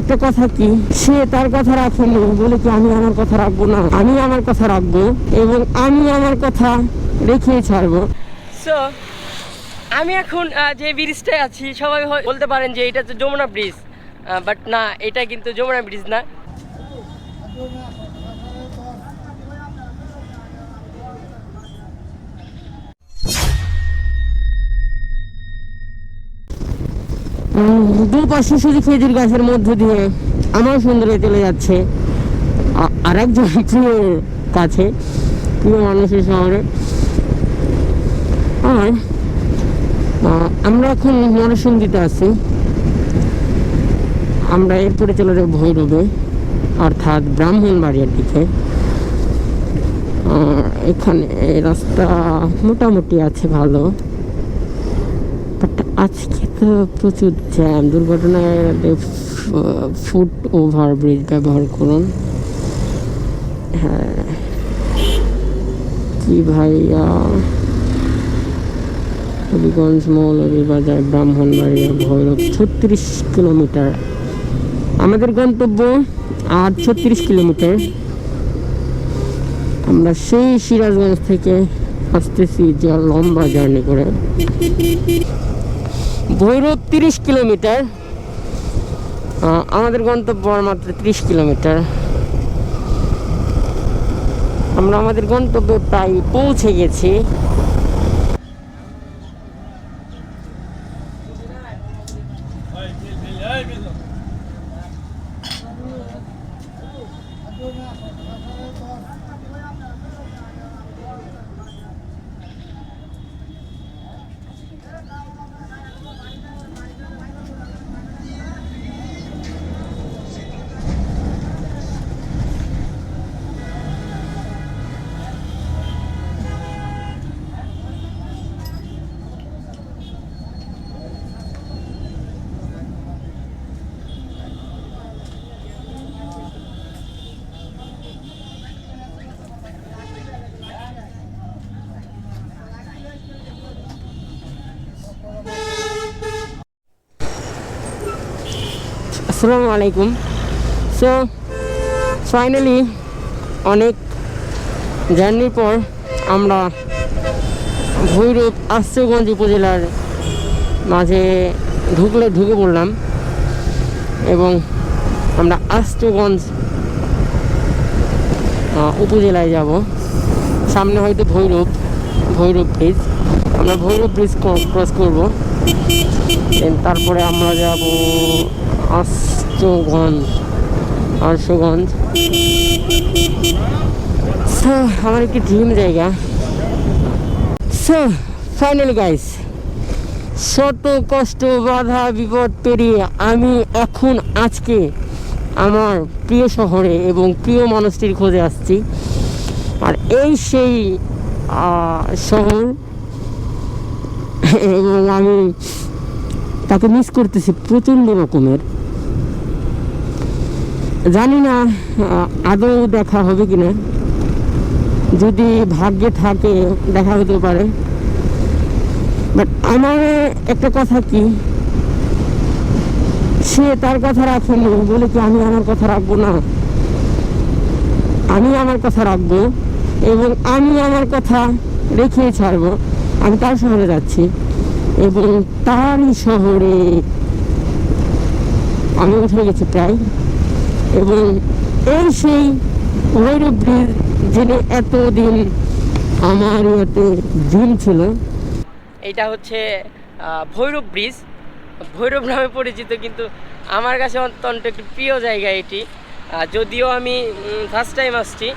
একটা কথা কি? সে তার কথা রাখেনি বলে কি আমি আমার কথা রাখব না? আমি আমার কথা রাখব এবং আমি আমার কথা রেখে ছাড়বো। সো আমি এখন যে ব্রিজটায় আছি, সবাই বলতে পারেন যে এটা তো যমুনা ব্রিজ বাট না, এটা কিন্তু যমুনা ব্রিজ না। দুপাশে শুধু খেজুর গাছের মধ্য দিয়ে আমার সুন্দরী চলে যাচ্ছে। আ- আরেকজন প্রিয় কাছে, প্রিয় মানুষের শহরে আর আমরা এখন নরসিংদীতে আছি। আমরা এরপরে চলে যাব ভৈরবে, অর্থাৎ ব্রাহ্মণ ব্রাহ্মণবাড়িয়ার দিকে। এখানে রাস্তা মোটামুটি আছে ভালো। আজকে তো প্রচুর জ্যাম। দুর্ঘটনায় ফুট ওভার ব্রিজ ব্যবহার করুন। হ্যাঁ। কি ভাইয়া। হবিগঞ্জ মৌলভীবাজার, ব্রাহ্মণবাড়িয়া, ভৈরব, ছত্রিশ কিলোমিটার। আমাদের গন্তব্য আর ছত্রিশ কিলোমিটার। আমরা সেই সিরাজগঞ্জ থেকে আসতেছি যা লম্বা জার্নি করে। ভৈরব তিরিশ কিলোমিটার আমাদের গন্তব্য মাত্র ত্রিশ কিলোমিটার। আমরা আমাদের গন্তব্যে প্রায় পৌঁছে গেছি। আসসালামু আলাইকুম। সো ফাইনালি অনেক জার্নির পর আমরা ভৈরব আশ্রয়গঞ্জ উপজেলার মাঝে ঢুকলে ঢুকে পড়লাম এবং আমরা আশ্রয়গঞ্জ উপজেলায় যাব। সামনে হয়তো ভৈরব ভৈরব ব্রিজ আমরা ভৈরব ব্রিজ ক্রস করব। তারপরে আমরা যাব আষ্টগঞ্জ, আশুগঞ্জ। সো আমার একটি ড্রিম জায়গা। সো ফাইনালি গাইস শত কষ্ট, বাধা, বিপদ পেরিয়ে আমি এখন আজকে আমার প্রিয় শহরে এবং প্রিয় মানুষটির খোঁজে আসছি। আর এই সেই শহর, এবং আমি তাকে মিস করতেছি প্রচণ্ড রকমের। জানি না আদৌ দেখা হবে কিনা। যদি ভাগ্যে থাকে, দেখা হতে পারে। বাট আমার একটা কথা কি? সে তার কথা রাখেনি, বলে কি আমি আমার কথা রাখব না? আমি আমার কথা রাখব এবং আমি আমার কথা রেখে ছাড়বো। আমি তার শহরে যাচ্ছি এবং তারই শহরে আমি উঠে গেছি প্রায়। এবং এই সেই ভৈরব ব্রিজ যিনি এতদিন আমার মতে দিন ছিল। এটা হচ্ছে ভৈরব ব্রিজ। ভৈরব নামে পরিচিত কিন্তু আমার কাছে অত্যন্ত একটি প্রিয় জায়গা এটি। যদিও আমি ফার্স্ট টাইম আসছি